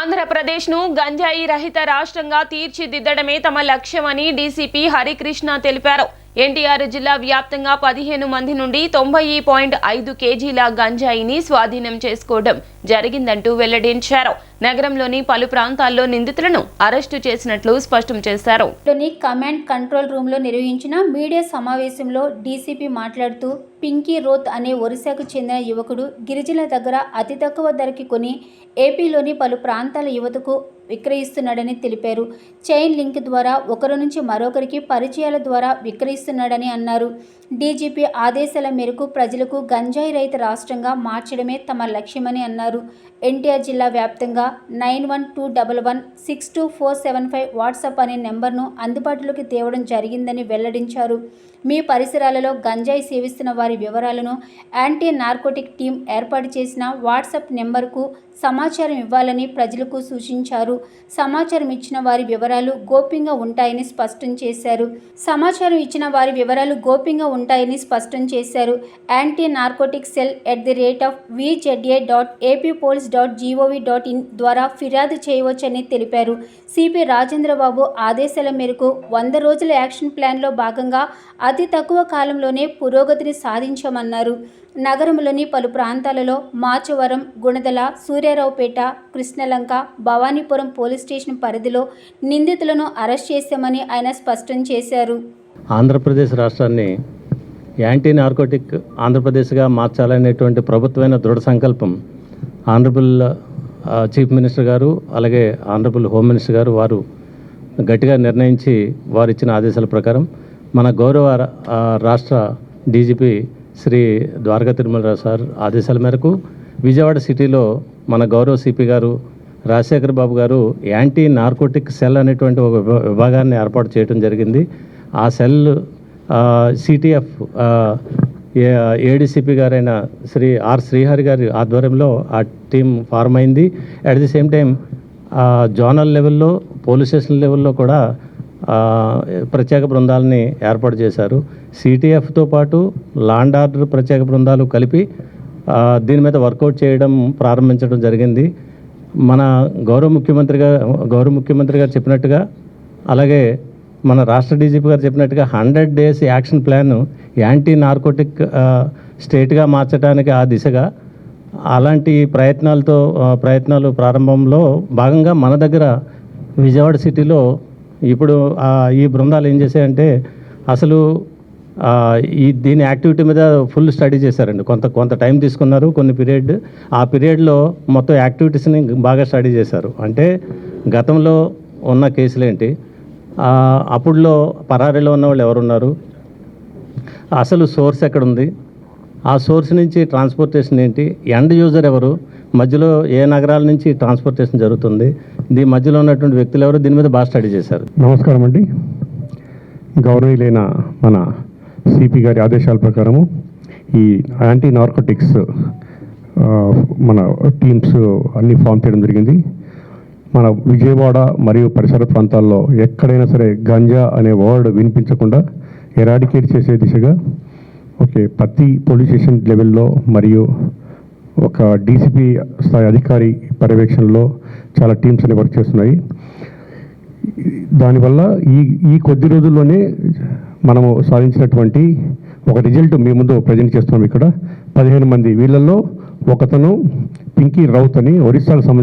ఆంధ్రప్రదేశ్ను గంజాయి రహిత రాష్ట్రంగా తీర్చిదిద్దడమే తమ లక్ష్యమని డీసీపీ హరికృష్ణ తెలిపారు. ఎన్టీఆర్ జిల్లా వ్యాప్తంగా పదిహేను మంది నుండి తొంభై పాయింట్ ఐదు కేజీల గంజాయిని స్వాధీనం చేసుకోవడం జరిగిందంటూ వెల్లడించారు. నగరంలోని పలు ప్రాంతాల్లో నిందితులను అరెస్టు చేసినట్లు స్పష్టం చేశారు. కమాండ్ కంట్రోల్ రూమ్లో నిర్వహించిన మీడియా సమావేశంలో డీసీపీ మాట్లాడుతూ పింకీ రోత్ అనే ఒరిస్సాకు చెందిన యువకుడు గిరిజల దగ్గర అతి తక్కువ ధరకి కొని ఏపీలోని పలు ప్రాంతాల యువతకు విక్రయిస్తున్నాడని తెలిపారు. చైన్ లింక్ ద్వారా ఒకరి నుంచి మరొకరికి పరిచయాల ద్వారా విక్రయిస్తున్నాడని అన్నారు. డీజీపీ ఆదేశాల మేరకు ప్రజలకు గంజాయి రహిత రాష్ట్రంగా మార్చడమే తమ లక్ష్యమని అన్నారు. ఎన్టీఆర్ జిల్లా వ్యాప్తంగా nine one two double one six two four seven five WhatsApp అనే నెంబర్ను అందుబాటులోకి తేవడం జరిగిందని వెల్లడించారు. మీ పరిసరాలలో గంజాయి సేవిస్తున్న వారి వివరాలను యాంటీ నార్కోటిక్ టీం ఏర్పాటు చేసిన వాట్సాప్ నెంబర్కు సమాచారం ఇవ్వాలని ప్రజలకు సూచించారు. సమాచారం ఇచ్చిన వారి వివరాలు గోప్యంగా ఉంటాయని స్పష్టం చేశారు. సమాచారం ఇచ్చిన వారి వివరాలు గోప్యంగా ఉంటాయని స్పష్టం చేశారు. Anti narcotic cell at the rate of VZA dot AP police dot gov dot in ద్వారా ఫిర్యాదు చేయవచ్చని తెలిపారు. సిపి రాజేంద్రబాబు ఆదేశాల మేరకు వంద రోజుల యాక్షన్ ప్లాన్లో భాగంగా అతి తక్కువ కాలంలోనే పురోగతిని సాధించామన్నారు. నగరంలోని పలు ప్రాంతాలలో మాచవరం గుణదల సూర్యారావుపేట కృష్ణలంక భవానీపురం పోలీస్ స్టేషన్ పరిధిలో నిందితులను అరెస్ట్ చేశామని ఆయన స్పష్టం చేశారు. ఆంధ్రప్రదేశ్ రాష్ట్రాన్ని యాంటీ నార్కోటిక్ ఆంధ్రప్రదేశ్గా మార్చాలనేటువంటి ప్రభుత్వమైన దృఢ సంకల్పం ఆనరబుల్ చీఫ్ మినిస్టర్ గారు అలాగే ఆనరబుల్ హోమ్ మినిస్టర్ గారు వారు గట్టిగా నిర్ణయించి వారు ఇచ్చిన ఆదేశాల ప్రకారం మన గౌరవ రాష్ట్ర డీజీపీ శ్రీ ద్వారకా తిరుమలరావు సార్ ఆదేశాల మేరకు విజయవాడ సిటీలో మన గౌరవ సిపి గారు రాజశేఖర్ బాబు గారు యాంటీ నార్కోటిక్ సెల్ అనేటువంటి ఒక విభా- విభాగాన్ని ఏర్పాటు చేయడం జరిగింది. ఆ సెల్ సిటిఎఫ్ ఏడీసీపీ గారైన శ్రీ ఆర్ శ్రీహరి గారి ఆధ్వర్యంలో ఆ టీం ఫార్మ్ అయింది. At the same time zonal లెవెల్లో పోలీస్ స్టేషన్ లెవెల్లో కూడా ప్రత్యేక బృందాలని ఏర్పాటు చేశారు. సిటిఎఫ్తో పాటు లాండ్ ఆర్డర్ ప్రత్యేక బృందాలు కలిపి దీని మీద వర్కౌట్ చేయడం ప్రారంభించడం జరిగింది. మన గౌరవ ముఖ్యమంత్రి గారు గౌరవ ముఖ్యమంత్రి గారు చెప్పినట్టుగా అలాగే మన రాష్ట్ర డీజీపీ గారు చెప్పినట్టుగా hundred days action plan anti narcotic స్టేట్గా మార్చడానికి ఆ దిశగా అలాంటి ప్రయత్నాలతో ప్రయత్నాలు ప్రారంభంలో భాగంగా మన దగ్గర విజయవాడ సిటీలో ఇప్పుడు ఈ బృందాలు ఏం చేశాయంటే అసలు ఈ దీని యాక్టివిటీ మీద ఫుల్ స్టడీ చేశారండి. కొంత కొంత టైం తీసుకున్నారు కొన్ని పీరియడ్. ఆ పీరియడ్లో మొత్తం యాక్టివిటీస్ని బాగా స్టడీ చేశారు. అంటే గతంలో ఉన్న కేసులు ఏంటి అప్పుడులో పరారీలో ఉన్న వాళ్ళు ఎవరున్నారు? అసలు సోర్స్ ఎక్కడుంది? ఆ సోర్స్ నుంచి ట్రాన్స్పోర్టేషన్ ఏంటి? ఎండ్ యూజర్ ఎవరు? మధ్యలో ఏ నగరాల నుంచి ట్రాన్స్పోర్టేషన్ జరుగుతుంది? దీని మధ్యలో ఉన్నటువంటి వ్యక్తులు ఎవరు? దీని మీద బాగా స్టడీ చేశారు. నమస్కారం అండి. గౌరవీయులైన మన సిపి గారి ఆదేశాల ప్రకారము ఈ యాంటీ నార్కోటిక్స్ మన టీమ్స్ అన్ని ఫామ్ చేయడం జరిగింది. మన విజయవాడ మరియు పరిసర ప్రాంతాల్లో ఎక్కడైనా సరే గంజా అనే వర్డ్ వినిపించకుండా ఎరాడికేట్ చేసే దిశగా ఓకే ప్రతి పోలీస్ స్టేషన్ లెవెల్లో మరియు ఒక డీసీపీ స్థాయి అధికారి పర్యవేక్షణలో చాలా టీమ్స్ అనేవి వర్క్ చేస్తున్నాయి. దానివల్ల ఈ ఈ కొద్ది రోజుల్లోనే మనము సాధించినటువంటి ఒక రిజల్ట్ మీ ముందు ప్రజెంట్ చేస్తున్నాం ఇక్కడ. పదిహేను మంది వీళ్ళల్లో ఒకతను పింకీ రౌత్ అని ఒరిస్సాకు సంబంధించి